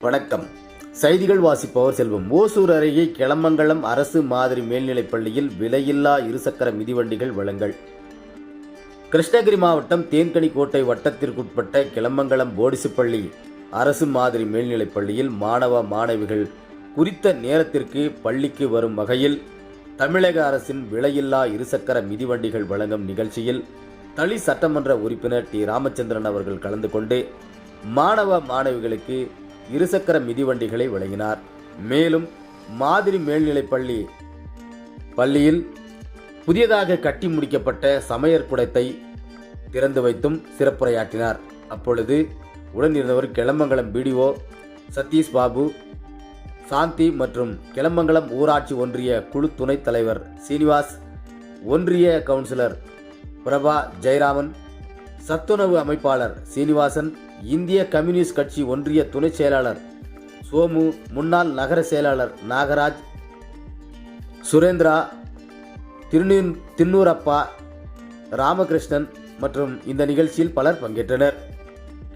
வணக்கம். செய்திகள் வாசிப்பவர் செல்வம். ஓசூர் அருகே கிளமங்கலம் அரசு மாதிரி மேல்நிலைப்பள்ளியில் விலையில்லா இருசக்கர மிதிவண்டிகள் வழங்கல். கிருஷ்ணகிரி மாவட்டம் தேன்கனி கோட்டை வட்டத்திற்குட்பட்ட கிளமங்கலம் போடிசுப்பள்ளி அரசு மாதிரி மேல்நிலைப்பள்ளியில் மாணவ மாணவிகள் குறித்த நேரத்திற்கு பள்ளிக்கு வரும் வகையில் தமிழக அரசின் விலையில்லா இருசக்கர மிதிவண்டிகள் வழங்கும் நிகழ்ச்சியில் தளி சட்டமன்ற உறுப்பினர் டி. ராமச்சந்திரன் அவர்கள் கலந்து கொண்டு மாணவ மாணவிகளுக்கு இருசக்கர மிதிவண்டிகளை வழங்கினார். மேலும் மாதிரி மேல்நிலைப்பள்ளி பள்ளியில் புதியதாக கட்டி முடிக்கப்பட்ட சமையற் குடத்தை திறந்து வைத்தும் சிறப்புரையாற்றினார். அப்பொழுது உடனிருந்தவர் கிளமங்கலம் பிடிஓ சதீஷ் பாபு சாந்தி மற்றும் கிளமங்கலம் ஊராட்சி ஒன்றிய குழு துணைத் தலைவர் சீனிவாஸ் ஒன்றிய கவுன்சிலர் பிரபா ஜெயராமன் சத்துணவு அமைப்பாளர் சீனிவாசன் இந்திய கம்யூனிஸ்ட் கட்சி ஒன்றிய துணைச் செயலாளர் சோமு முன்னாள் நகர செயலாளர் நாகராஜ் சுரேந்திரா திருநீர் தின்னூரப்பா ராமகிருஷ்ணன் மற்றும் இந்த நிகழ்ச்சியில் பலர் பங்கேற்றனர்.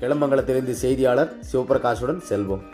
கிளமங்கலத்திலிருந்து செய்தியாளர் சிவபிரகாஷுடன் செல்வம்.